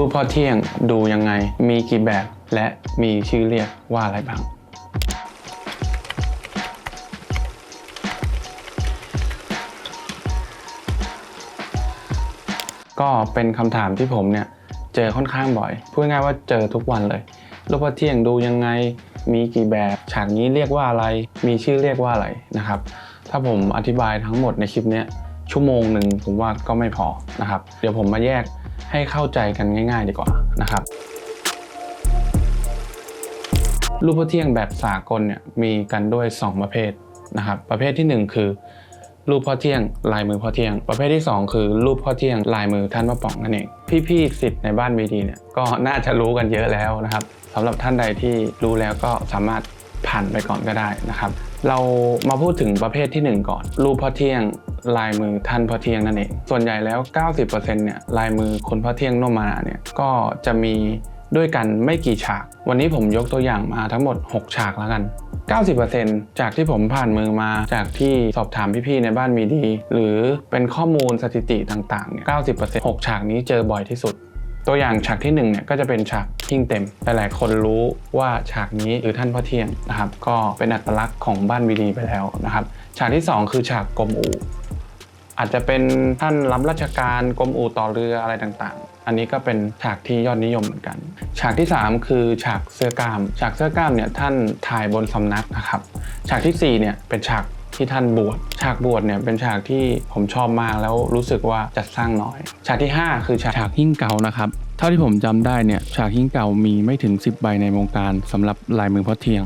รูปพ่อเที่ยงดูยังไง มีกี่แบบ และมีชื่อเรียกว่าอะไรบ้างก็เป็นคำถามที่ผมเนี่ยเจอค่อนข้างบ่อย พูดง่ายว่าเจอทุกวันเลย รูปพ่อเที่ยงดูยังไง มีกี่แบบ ฉากนี้เรียกว่าอะไร มีชื่อเรียกว่าอะไรนะครับ ถ้าผมอธิบายทั้งหมดในคลิปนี้ชั่วโมงหนึ่งผมว่าก็ไม่พอนะครับ เดี๋ยวผมมาแยก ให้เข้าใจกันง่าย ๆ ดีกว่านะครับ รูปพ่อเที่ยงแบบสากลเนี่ยมีกันด้วย 2 ประเภทนะครับ ประเภทที่ 1 คือ รูปพ่อเที่ยง ลายมือพ่อเที่ยง ประเภทที่ 2 คือ รูปพ่อเที่ยง ลายมือท่านพระป๋องนั่นเองพี่ๆสิทธิ์ในบ้านมีดีเนี่ยก็น่าจะรู้กันเยอะแล้วนะครับสำหรับท่านใดที่รู้แล้วก็สามารถ ผ่านไปก่อนก็ได้นะครับ เรามาพูดถึงประเภทที่ 1 ก่อน รูปพ่อเที่ยงลายมือท่านพ่อเที่ยงนั่นเองส่วนใหญ่แล้ว 90%เนี่ยลายมือคนพ่อเที่ยงโนมมานาเนี่ยก็จะมีด้วยกันไม่กี่ฉาก วันนี้ผมยกตัวอย่างมาทั้งหมด 6 ฉากแล้วกัน 90%จากที่ผมผ่านมือมาจากที่สอบถามพี่ๆในบ้านมีดี หรือเป็นข้อมูลสถิติต่างๆเนี่ย90% 6 ฉากนี้เจอบ่อยที่สุด ตัวอย่างฉากที่1เนี่ยก็จะเป็นฉากหิ้งเต็ม หลายๆคนรู้ว่าฉากนี้คือท่านพ่อเที่ยงนะครับก็เป็นอัตลักษณ์ของบ้านมีดีไปแล้วนะครับฉากที่ 2 คือฉากกรมอู่อาจจะเป็นท่านรับราชการกรมอู่ต่อเรืออะไรต่างๆ อันนี้ก็เป็นฉากที่ยอดนิยมเหมือนกัน ฉากที่ 3 คือฉากเสื้อกล้าม ฉากเสื้อกล้ามเนี่ยท่านถ่ายบนสำนักนะครับ ฉากทีสี่4เนี่ยเป็นฉาก ที่ท่านบวชฉากบวชเนี่ยเป็นฉากที่ผมชอบมากแล้วรู้สึกว่าจัดสร้างน้อย ฉากที่ 5 คือฉากฉากหิ้งเก่านะครับเท่าที่ผมจำได้เนี่ยฉากหิ้งเก่ามีไม่ถึง 10 ใบในวงการสำหรับลายมือพ่อเทียง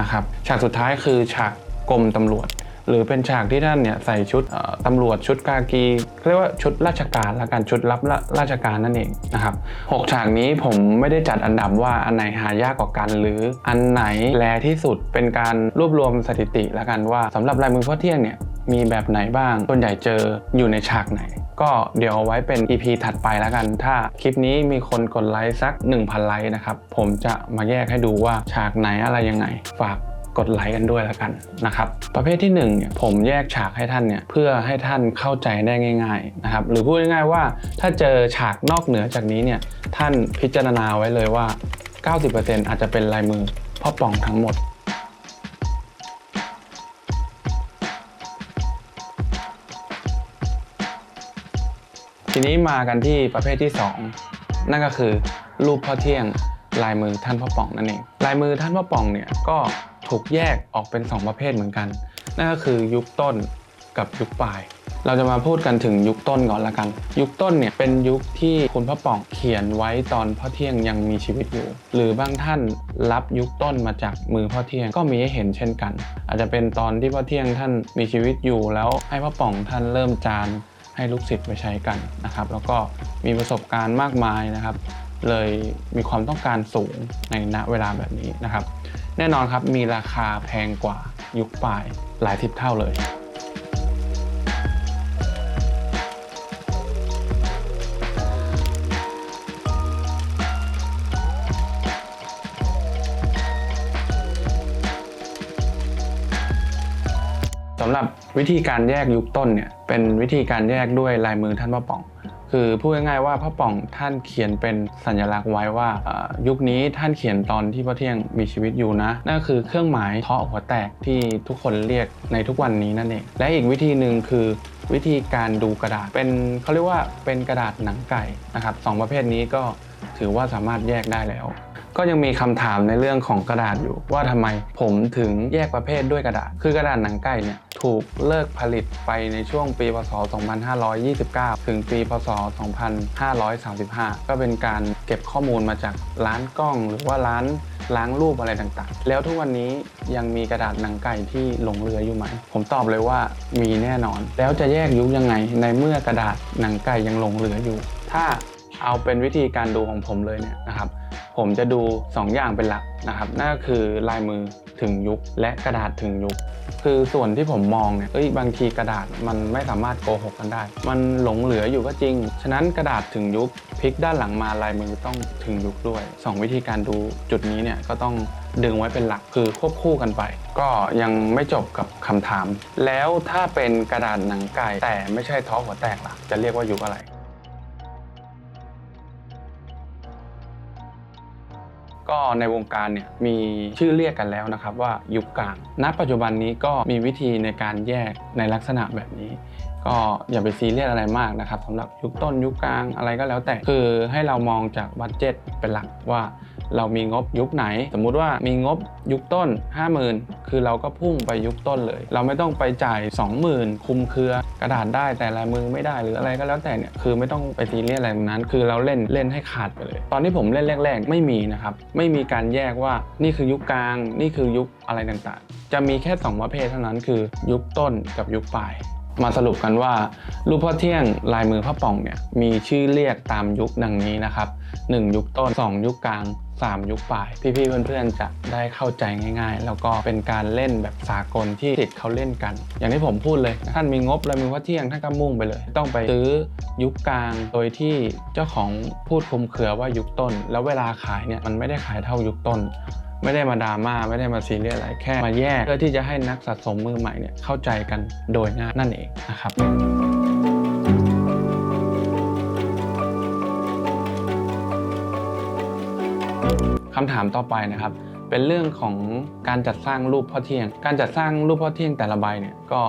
นะครับฉากสุดท้ายคือฉากกรมตำรวจ หรือเป็นฉากที่ท่านเนี่ยใส่ชุดตำรวจชุดกากีเรียกว่าชุดราชการละกันชุดรับราชการนั่นเองนะครับหกฉากนี้ผมไม่ได้จัดอันดับว่าอันไหนหายากกว่ากัน หรืออันไหนแลที่สุดเป็นการรวบรวมสถิติละกันว่าสำหรับลายมือพ่อเที่ยงเนี่ยมีแบบไหนบ้างส่วนใหญ่เจออยู่ในฉากไหน ก็เดี๋ยวเอาไว้เป็น EP ถัดไปแล้วกัน ถ้าคลิปนี้มีคนกดไลค์สัก 1,000 ไลค์นะครับ ผมจะมาแยกให้ดูว่าฉากไหนอะไรยังไง ฝาก กดไลค์กันด้วยแล้วกันนะครับประเภทที่1เนี่ยผมแยกฉากให้ท่านเนี่ยเพื่อให้ท่านเข้าใจได้ง่ายๆนะครับหรือพูดง่ายๆว่าถ้าเจอฉากนอกเหนือจากนี้เนี่ยท่านพิจารณาไว้เลยว่า 90%อาจจะเป็นลายมือพ่อป่องทั้งหมดทีนี้มากันที่ประเภทที่ 2 นั่นก็คือรูปพ่อเที่ยงลายมือท่านพ่อป่องนั่นเอง ลายมือท่านพ่อป่องเนี่ยก็ ถูกแยกออกเป็น 2 ประเภทเหมือนกัน นั่นก็คือยุคต้นกับยุคปลาย เราจะมาพูดกันถึงยุคต้นก่อนละกัน ยุคต้นเนี่ยเป็นยุคที่คุณพ่อป่องเขียนไว้ตอนพ่อเที่ยงยังมีชีวิตอยู่ หรือบางท่านรับยุคต้นมาจากมือพ่อเที่ยงก็มีให้เห็นเช่นกัน อาจจะเป็นตอนที่พ่อเที่ยงท่านมีชีวิตอยู่ แล้วให้พ่อป่องท่านเริ่มจานให้ลูกศิษย์ไปใช้กันนะครับ แล้วก็มีประสบการณ์มากมายนะครับ เลยมีความต้องการสูงในณเวลาแบบนี้นะครับ แน่นอนครับมีราคาแพงกว่ายุคปลายหลายทิศเท่าเลยสำหรับวิธีการแยกยุคต้นเนี่ยเป็นวิธีการแยกด้วยลายมือท่านพ่อป่อง คือพูดง่ายๆว่าพ่อป่องท่านเขียนเป็นสัญลักษณ์ไว้ว่ายุคนี้ท่านเขียนตอนที่พระเที่ยงมีชีวิตอยู่นะนั่นคือเครื่องหมายเทาะหัวแตกที่ทุกคนเรียกในทุกวันนี้นั่นเองและอีกวิธีหนึ่งคือวิธีการดูกระดาษเป็นเขาเรียกว่าเป็นกระดาษหนังไก่นะครับสองประเภทนี้ก็ถือว่าสามารถแยกได้แล้ว ก็ยังมีคำถามในเรื่องของกระดาษอยู่ ว่าทำไมผมถึงแยกประเภทด้วยกระดาษ คือกระดาษหนังไก่เนี่ยถูกเลิกผลิตไปในช่วงปีพศ 2529 ถึงปีพศ 2535 ก็เป็นการเก็บข้อมูลมาจากร้านกล้องหรือว่าร้านล้างรูปอะไรต่างๆ แล้วทุกวันนี้ยังมีกระดาษหนังไก่ที่หลงเหลืออยู่ไหม ผมตอบเลยว่ามีแน่นอน แล้วจะแยกยุคยังไงในเมื่อกระดาษหนังไก่ยังหลงเหลืออยู่ ถ้า เอาเป็นวิธีการดูของผมเลยเนี่ยนะครับ ผมจะดู 2 อย่างเป็นหลักนะครับ นั่นก็คือลายมือถึงยุคและกระดาษถึงยุค คือส่วนที่ผมมองเนี่ยเอ้ยบางทีกระดาษมันไม่สามารถโกหกกันได้ มันหลงเหลืออยู่ก็จริง ฉะนั้นกระดาษถึงยุคพลิกด้านหลังมาลายมือต้องถึงยุคด้วย 2 วิธีการดูจุดนี้เนี่ยก็ต้องดึงไว้เป็นหลักคือควบคู่กันไป ก็ยังไม่จบกับคำถาม แล้วถ้าเป็นกระดาษหนังไก่แต่ไม่ใช่ท้อหัวแตกล่ะ จะเรียกว่ายุคอะไร ก็ในวงการเนี่ยมีชื่อเรียกกันแล้วนะครับว่ายุคกลาง ณ ปัจจุบันนี้ก็มีวิธีในการแยกในลักษณะแบบนี้ ก็อย่าไปซีเรียสอะไรมากนะครับสำหรับยุคต้นยุคกลางอะไรก็แล้วแต่คือให้เรามองจากบัตเจ็ตเป็นหลักว่า เรามีงบยุคไหน สมมุติว่ามีงบยุคต้น 50,000 คือเราก็พุ่งไปยุคต้นเลย เราไม่ต้องไปจ่าย 20,000 คุมเครือกระดาษได้แต่ลายมือไม่ได้หรืออะไรก็แล้วแต่เนี่ยคือไม่ต้องไปซีเรียสอะไรตรงนั้น คือเราเล่นเล่นให้ขาดไปเลย ตอนที่ผมเล่นแรก ๆ ไม่มีนะครับไม่มีการแยกว่านี่คือยุคกลาง นี่คือยุคอะไรต่างๆ จะมีแค่สองประเภทเท่านั้นคือยุคต้นกับยุคปลาย มาสรุปกันว่า รูปพ่อเที่ยงลายมือพ่อป่องเนี่ยมีชื่อเรียกตามยุคดังนี้นะครับ 1 ยุคต้น 2 ยุคกลาง 3 ยุคปลาย พี่ๆเพื่อนๆจะได้เข้าใจง่ายๆ แล้วก็เป็นการเล่นแบบสากลที่ติดเขาเล่นกัน อย่างที่ผมพูดเลยท่านมีงบลายมือพ่อเที่ยงท่านก็มุ่งไปเลย ต้องไปซื้อยุคกลางโดยที่เจ้าของพูดคุมเครือว่ายุคต้น แล้วเวลาขายเนี่ยมันไม่ได้ขายเท่ายุคต้น ไม่ได้มาดราม่าไม่ได้มาซีเรียสอะไรแค่มาแยกเพื่อที่จะให้นักสะสมมือใหม่เนี่ยเข้าใจกันโดยง่ายนั่นเองนะครับคำถามต่อไปนะครับ เป็นเรื่องของการจัดสร้างรูปพ่อเที่ยง การจัดสร้างรูปพ่อเที่ยงแต่ละใบเนี่ยก็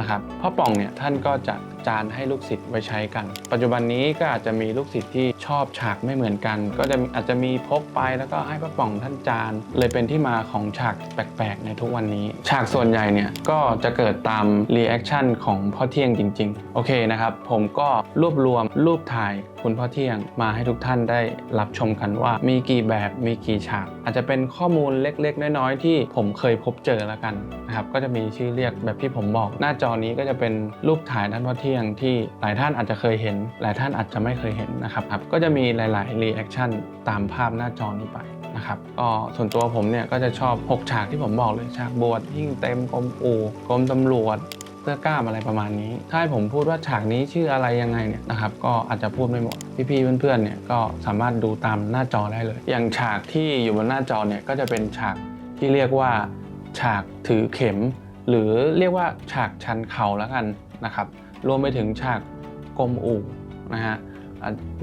นะครับพ่อป่องเนี่ยท่านก็จะจานให้ลูกศิษย์ไว้ใช้กัน ปัจจุบันนี้ก็อาจจะมีลูกศิษย์ที่ชอบฉากไม่เหมือนกัน ก็จะอาจจะมีพกไปแล้วก็ให้พ่อป่องท่านจาน เลยเป็นที่มาของฉากแปลกๆ ในทุกวันนี้ ฉากส่วนใหญ่เนี่ยก็จะเกิดตามรีแอคชั่นของพ่อเที่ยงจริง ๆ โอเคนะครับ ผมก็รวบรวมรูปถ่ายคุณพ่อเที่ยงมาให้ทุกท่านได้รับชมกันว่ามีกี่แบบมีกี่ฉาก อาจจะเป็นข้อมูลเล็กๆ น้อยๆ ที่ผมเคยพบเจอแล้วกันนะครับก็จะมีชื่อเรียกแบบที่ผมบอก หน้าจอนี้ก็จะเป็นรูปถ่ายท่านพ่อเที่ยงที่หลายท่านอาจจะเคยเห็น หลายท่านอาจจะไม่เคยเห็นนะครับครับก็จะมีหลายๆรีแอคชั่นตามภาพหน้าจอนี้ไปนะครับก็ส่วนตัวผมเนี่ยก็จะชอบ 6 ฉากที่ผมบอกเลยฉากบวชยิ่งเต็มกรมอู่กรมตำรวจเสื้อกล้ามอะไรประมาณนี้ ถ้าให้ผมพูดว่าฉากนี้ชื่ออะไรยังไงเนี่ยนะครับก็อาจจะพูดไม่หมด พี่ๆเพื่อนๆเนี่ยก็สามารถดูตามหน้าจอได้เลย อย่างฉากที่อยู่บนหน้าจอเนี่ยก็จะเป็นฉากที่เรียกว่า ฉากถือเข็ม หรือเรียกว่าฉากชันเข่าแล้วกันนะครับ รวมไปถึงฉากกรมอู่นะฮะ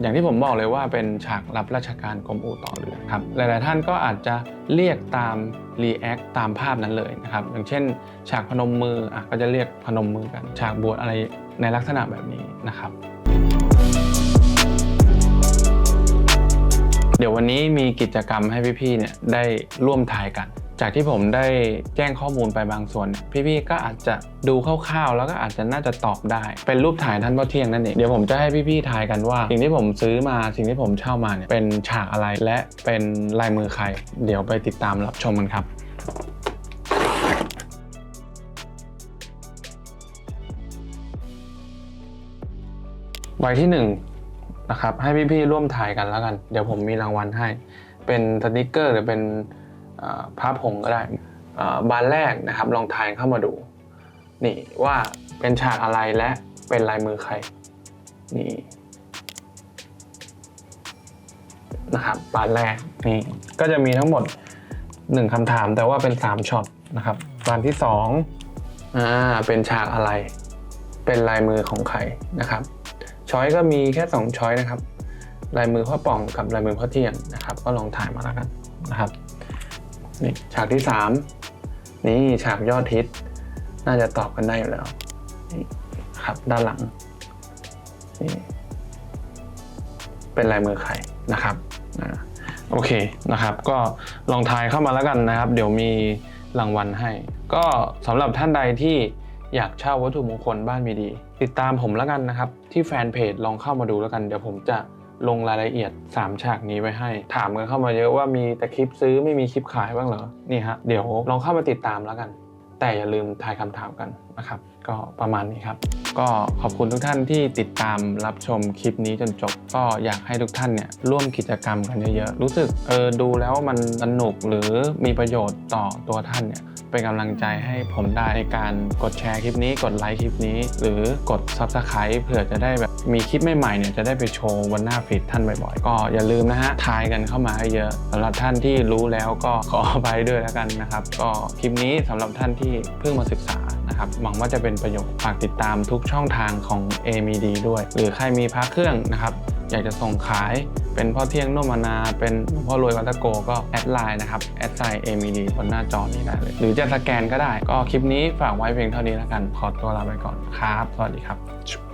อย่างที่ผมบอกเลยว่าเป็นฉากรับราชการกรมอู่ต่อเรือครับหลาย ๆ ท่านก็อาจจะเรียกตามรีแอคตามภาพนั้นเลยนะครับอย่างเช่น ฉากพนมมืออะก็จะเรียกพนมมือกัน ฉากบวชอะไรในลักษณะแบบนี้นะครับ เดี๋ยววันนี้มีกิจกรรมให้พี่ ๆ เนี่ยได้ร่วมถ่ายกัน จากที่ผมได้แจ้งข้อมูลไปบางส่วน พี่ๆก็อาจจะดูคร่าวๆ แล้วก็อาจจะน่าจะตอบได้ เป็นรูปถ่ายท่านพ่อเที่ยงนั่นเองเดี๋ยวผมจะให้พี่ๆทายกันว่า สิ่งที่ผมซื้อมาสิ่งที่ผมเช่ามาเนี่ยเป็นฉากอะไรและเป็นลายมือใคร เดี๋ยวไปติดตามรับชมกันครับใบที่หนึ่งนะครับให้พี่ๆร่วมถ่ายกันแล้วกัน เดี๋ยวผมมีรางวัลให้ เป็นสติกเกอร์หรือเป็น เอ่อภาพผงก็ได้บานแรกนะครับลองถ่ายเข้ามาดู นี่ว่าเป็นฉากอะไรและเป็นลายมือใครนี่นะครับบานแรกนี่ก็จะมีทั้งหมดหนึ่งคำถามแต่ว่าเป็น 3ช็อตนะครับบานที่สองอ่าเป็นฉากอะไร เป็นลายมือของใครนะครับช้อยก็มีแค่ 2 ช้อยนะครับ ลายมือพ่อป่องกับลายมือพ่อเที่ยงนะครับ ก็ลองถ่ายมาแล้วกันนะครับ นี่ฉากที่ 3 นี่ฉากยอดฮิตน่าจะตอบกันได้อยู่แล้วครับด้านหลังนี่เป็นลายมือใครนะครับอ่าโอเคนะครับ ก็ลองทายเข้ามาแล้วกันนะครับ เดี๋ยวมีรางวัลให้ ก็สำหรับท่านใดที่อยากเช่าวัตถุมงคลบ้านมีดี ติดตามผมแล้วกันนะครับ ที่แฟนเพจลองเข้ามาดูแล้วกัน เดี๋ยวผมจะ ลงรายละเอียด 3 ฉากนี้ไว้ให้ ถามกันเข้ามาเยอะว่ามีแต่คลิปซื้อไม่มีคลิปขายบ้างเหรอ นี่ฮะ เดี๋ยวลองเข้ามาติดตามแล้วกัน แต่อย่าลืมทายคำถามกันนะครับ ก็ประมาณนี้ครับ ก็ขอบคุณทุกท่านที่ติดตามรับชมคลิปนี้จนจบ ก็อยากให้ทุกท่านเนี่ยร่วมกิจกรรมกันเยอะๆ รู้สึกเออดูแล้วมันสนุกหรือมีประโยชน์ต่อตัวท่านเนี่ย เป็นกำลังใจให้ผมได้ในการกดแชร์คลิปนี้ กดไลค์คลิปนี้ หรือกด Subscribe เผื่อจะได้แบบมีคลิปใหม่ๆเนี่ยจะได้ไปโชว์บนหน้าฟีดท่านบ่อยๆ ก็อย่าลืมนะฮะทายกันเข้ามาให้เยอะสำหรับท่านที่รู้แล้วก็ขออภัยด้วยแล้วกันนะครับ ก็คลิปนี้สำหรับท่านที่เพิ่งมาศึกษานะครับหวังว่าจะเป็นประโยชน์ฝากติดตามทุกช่องทางของ a m d ด้วย หรือใครมีพระเครื่องนะครับ อยากจะส่งขาย เป็นพ่อเที่ยงนุ่มมานา เป็นหลวงพ่อรวยวัตโกก็แอดไลน์นะครับแอดไซน์เอมีดีบนหน้าจอนี้ได้เลย หรือจะสแกนก็ได้ ก็คลิปนี้ฝากไว้เพียงเท่านี้แล้วกัน ขอตัวลาไปก่อนครับ สวัสดีครับ